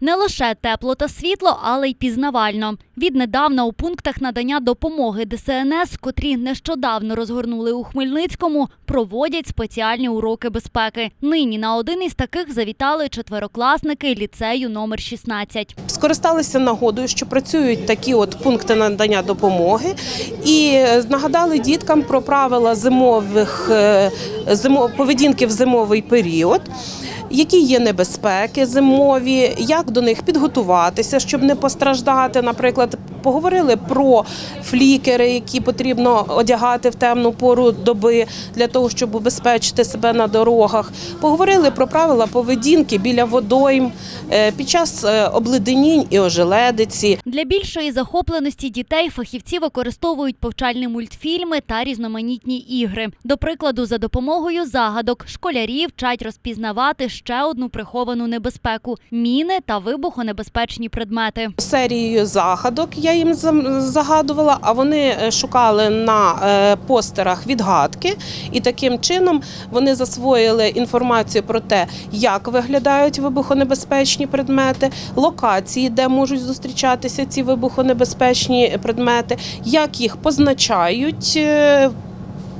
Не лише тепло та світло, але й пізнавально. Віднедавна у пунктах надання допомоги ДСНС, котрі нещодавно розгорнули у Хмельницькому, проводять спеціальні уроки безпеки. Нині на один із таких завітали четверокласники ліцею номер 16. Скористалися нагодою, що працюють такі от пункти надання допомоги, і нагадали діткам про правила зимових е, зимо, поведінки в зимовий період. Які є небезпеки зимові, як до них підготуватися, щоб не постраждати. Наприклад, поговорили про флікери, які потрібно одягати в темну пору доби для того, щоб убезпечити себе на дорогах. Поговорили про правила поведінки біля водойм е, під час е, обледенінь і ожеледиці. Для більшої захопленості дітей фахівці використовують повчальні мультфільми та різноманітні ігри. До прикладу, за допомогою загадок школярі вчать розпізнавати ще одну приховану небезпеку міни та вибухонебезпечні предмети. Серією загадок я їм загадувала, а вони е, шукали на е, постерах відгадки, і таким чином вони засвоїли інформацію про те, як виглядають вибухонебезпечні предмети, локації, де можуть зустрічатися ці вибухонебезпечні предмети, як їх позначають.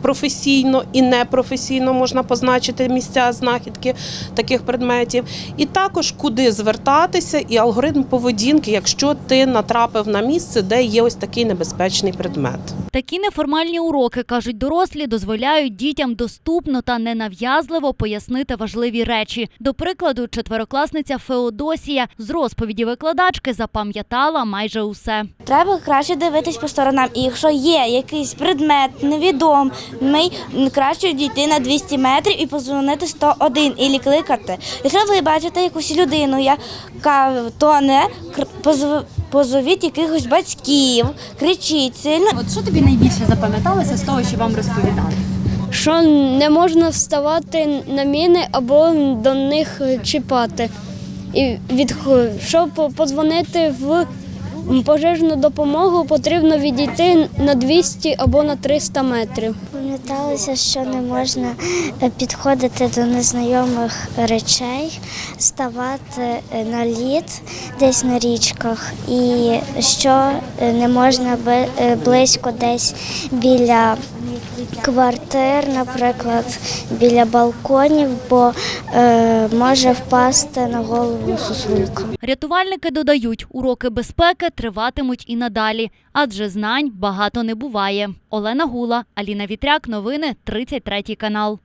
Професійно і непрофесійно можна позначити місця знахідки таких предметів, і також куди звертатися, і алгоритм поведінки, якщо ти натрапив на місце, де є ось такий небезпечний предмет. Такі неформальні уроки, кажуть дорослі, дозволяють дітям доступно та ненав'язливо пояснити важливі речі. До прикладу, четверокласниця Феодосія з розповіді викладачки запам'ятала майже усе. Треба краще дивитись по сторонам. І якщо є якийсь предмет невідомий, краще дійти на 200 метрів і позвонити 101 і кликати. Якщо ви бачите якусь людину, яка тоне, позов- позовіть якихось батьків, кричіть сильно. От що тобі найбільше запам'яталося з того, що вам розповідали? що не можна вставати на міни або до них чіпати. І від, щоб подзвонити в пожежну допомогу, потрібно відійти на 200 або на 300 метрів. Пам'яталося, що не можна е, підходити до незнайомих речей, ставати е, на лід десь на річках, і що е, не можна близько десь біля квартир, наприклад, біля балконів, бо е, може впасти на голову сосулька. Рятувальники додають, уроки безпеки триватимуть і надалі, адже знань багато не буває. Олена Гула, Аліна Вітряк, новини 33 канал.